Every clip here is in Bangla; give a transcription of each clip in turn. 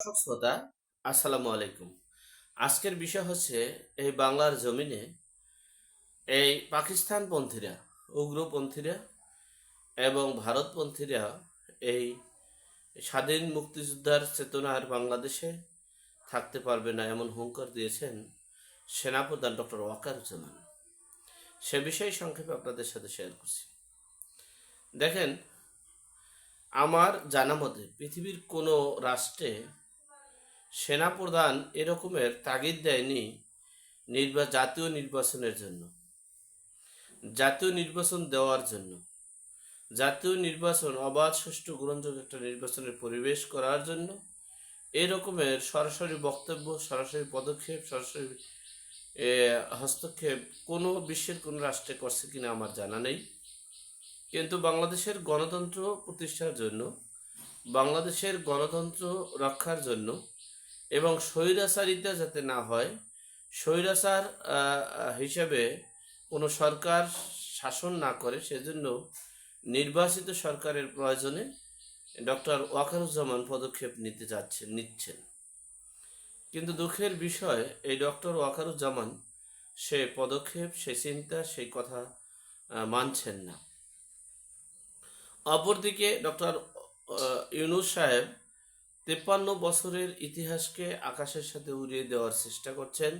দর্শক শ্রোতা, আসসালামু আলাইকুম। আজকের বিষয় হচ্ছে এই বাংলার জমিনে এই পাকিস্তানপন্থীরা, উগ্রপন্থীরা এবং ভারতপন্থীরা এই স্বাধীন মুক্তিযোদ্ধার চেতনার বাংলাদেশে থাকতে পারবে না এমন হুঙ্কার দিয়েছেন সেনাপ্রধান ডক্টর ওয়াকারুজ্জামান সে বিষয়ে সংক্ষেপে আপনাদের সাথে শেয়ার করছি। দেখেন, আমার জানা মতে পৃথিবীর কোনো রাষ্ট্রে সেনাপ্রধান এরকমের তাগিদ দেয়নি নির্বা, জাতীয় নির্বাচনের জন্য। জাতীয় নির্বাচন দেওয়ার জন্য। জাতীয় নির্বাচন অবাধ, সুষ্ঠু, গ্রহণযোগ্য একটা নির্বাচনের পরিবেশ করার জন্য এরকমের সরাসরি বক্তব্য, সরাসরি পদক্ষেপ, সরাসরি হস্তক্ষেপ কোনো বিশ্বের, কোনো রাষ্ট্রে করছে কিনা আমার জানা নেই। কিন্তু বাংলাদেশের গণতন্ত্র প্রতিষ্ঠার জন্য, বাংলাদেশের গণতন্ত্র রক্ষার জন্য এবং স্বৈরাচারিতা যাতে না হয়, স্বৈরাচার হিসেবে কোনো সরকার শাসন না করে, সেজন্য নির্বাচিত সরকারের প্রয়োজনে ডক্টর ওয়াকারুজ্জামান পদক্ষেপ নিতে যাচ্ছেন, নিচ্ছেন। কিন্তু দুঃখের বিষয়, এই ডক্টর ওয়াকারুজ্জামান সে পদক্ষেপ, সে চিন্তা, সেই কথা মানছেন না। অপরদিকে ডক্টর ইউনুস সাহেব তেপ্পান্ন বছরের ইতিহাসকে আকাশের সাথে উড়িয়ে দেওয়ার চেষ্টা করছেন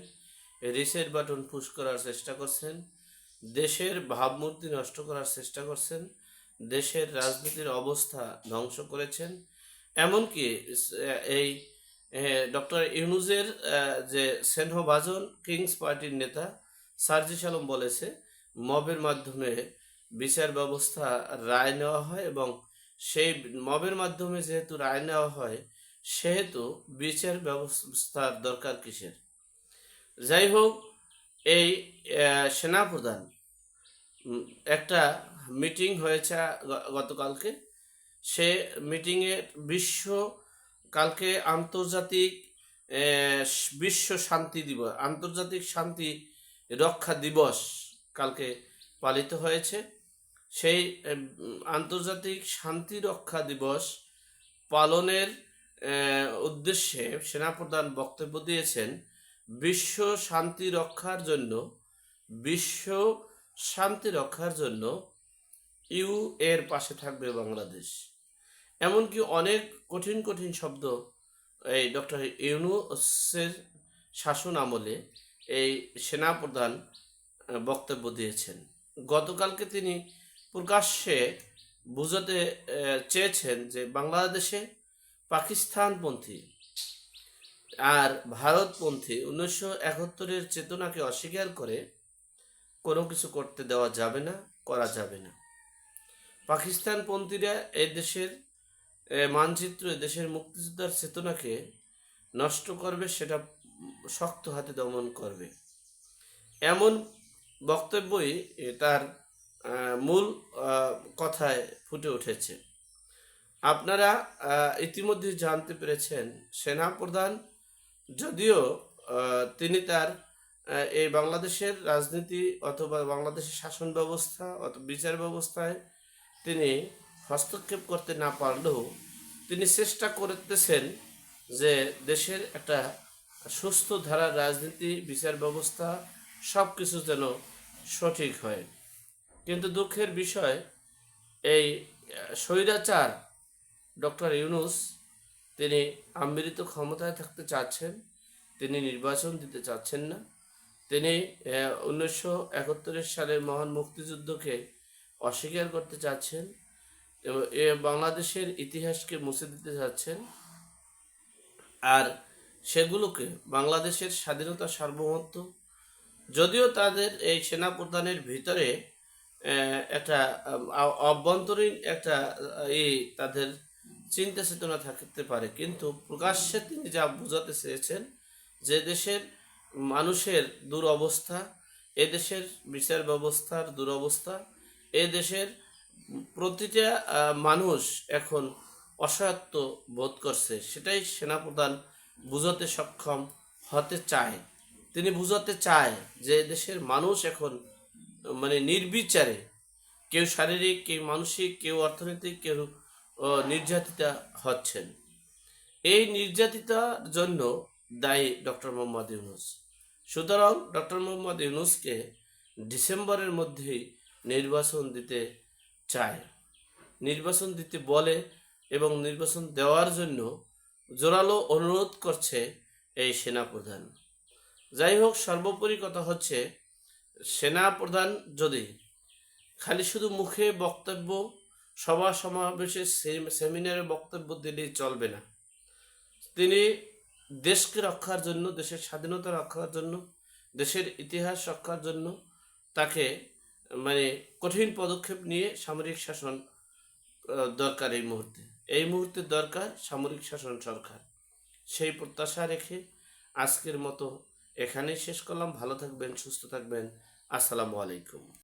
রিসেট বাটন পুশ করার চেষ্টা করছেন, দেশের ভাবমূর্তি নষ্ট করার চেষ্টা করছেন, দেশের রাজনীতির অবস্থা ধ্বংস করেছেন। এমনকি এই ডক্টর ইউনুজের যে সেনহবাজন কিংস পার্টির নেতা সার্জিস আলম বলেছে, মবের মাধ্যমে বিচার ব্যবস্থা রায় নেওয়া হয় এবং সেই মবের মাধ্যমে যেহেতু রায় নেওয়া হয়, সেহেতু বিচার ব্যবস্থার দরকার কিসের? যাই হোক, এই সেনাপ্রধান একটা মিটিং হয়েছে গতকালকে। সে মিটিংয়ে বিশ্ব, কালকে আন্তর্জাতিক বিশ্ব শান্তি দিবস, আন্তর্জাতিক শান্তি রক্ষা দিবস কালকে পালিত হয়েছে। সেই আন্তর্জাতিক শান্তি রক্ষা দিবস পালনের উদ্দেশ্যে সেনাপ্রধান বক্তব্য দিয়েছেন, বিশ্ব শান্তি রক্ষার জন্য, বিশ্ব শান্তি রক্ষার জন্য ইউ এর পাশে থাকবে বাংলাদেশ। এমনকি অনেক কঠিন কঠিন শব্দ এই ডক্টর ইউনুসের শাসন আমলে এই সেনাপ্রধান বক্তব্য দিয়েছেন। গতকালকে তিনি প্রকাশ্যে বুঝাতে চেয়েছেন যে বাংলাদেশে পাকিস্তানপন্থী আর ভারতপন্থী উনিশশো একাত্তরের চেতনাকে অস্বীকার করে কোনো কিছু করতে দেওয়া যাবে না, করা যাবে না। পাকিস্তানপন্থীরা দেশের মানচিত্র দেশের মুক্তিযোদ্ধার চেতনাকে নষ্ট করবে, সেটা শক্ত হাতে দমন করবে। এমন বক্তব্যই তার মূল কথায় ফুটে উঠেছে। আপনারা ইতিমধ্যে জানতে পেরেছেন, সেনাপ্রধান যদিও তিনি তার এই বাংলাদেশের রাজনীতি অথবা বাংলাদেশের শাসন ব্যবস্থা অথবা বিচার ব্যবস্থায় তিনি হস্তক্ষেপ করতে না পারলেও তিনি চেষ্টা করতেছেন যে দেশের একটা সুস্থ ধারার রাজনীতি, বিচার ব্যবস্থা সব কিছু যেন সঠিক হয়। কিন্তু দুঃখের বিষয়, এই স্বৈরাচার ডক্টর ইউনুস, তিনি আমৃত ক্ষমতায় থাকতে চাচ্ছেন, তিনি নির্বাচন দিতে চাচ্ছেন না। তিনি উনিশশো একাত্তরের সালের মহান মুক্তিযুদ্ধকে অস্বীকার করতে চাচ্ছেন এবং বাংলাদেশের ইতিহাসকে মুছে দিতে চাচ্ছেন। আর সেগুলোকে বাংলাদেশের স্বাধীনতা সার্বভৌমত্ব, যদিও তাদের এই সেনাপ্রধানের ভিতরে একটা অভ্যন্তরীণ একটা এই তাদের চিন্তা চেতনা থাকতে পারে। কিন্তু প্রকাশ্যে তিনি যা বোঝাতে চেয়েছেন যে দেশের মানুষের দুরবস্থা, এ দেশের বিচার ব্যবস্থার দুরবস্থা, এ দেশের প্রতিটা মানুষ এখন অসহায়ত্ব বোধ করছে, সেটাই সেনাপ্রধান বুঝাতে সক্ষম হতে চায়। তিনি বুঝাতে চায় যে দেশের মানুষ এখন মানে নির্বিচারে কেউ শারীরিক, কেউ মানসিক, কেউ অর্থনৈতিক, কেউ নির্যাতিতা হচ্ছেন। এই নির্যাতিতার জন্য দায়ী ডক্টর মোহাম্মদ ইউনুস। সুতরাং ডক্টর মোহাম্মদ ইউনুসকে ডিসেম্বরের মধ্যেই নির্বাচন দিতে চায়। নির্বাচন দিতে বলে এবং নির্বাচন দেওয়ার জন্য জোরালো অনুরোধ করছে এই সেনাপ্রধান। যাই হোক, সর্বোপরি কথা হচ্ছে সেনাপ্রধান যদি খালি শুধু মুখে বক্তব্য, সভা সমাবেশে সেমিনারে বক্তব্য দিলেই চলবে না। তিনি দেশকে রক্ষার জন্য, দেশের স্বাধীনতা রক্ষার জন্য, দেশের ইতিহাস রক্ষার জন্য তাকে মানে কঠিন পদক্ষেপ নিয়ে সামরিক শাসন দরকার এই মুহূর্তে। এই মুহূর্তে দরকার সামরিক শাসন সরকার। সেই প্রত্যাশা রেখে আজকের মতো এখানেই শেষ করলাম। ভালো থাকবেন, সুস্থ থাকবেন। আসসালামু আলাইকুম।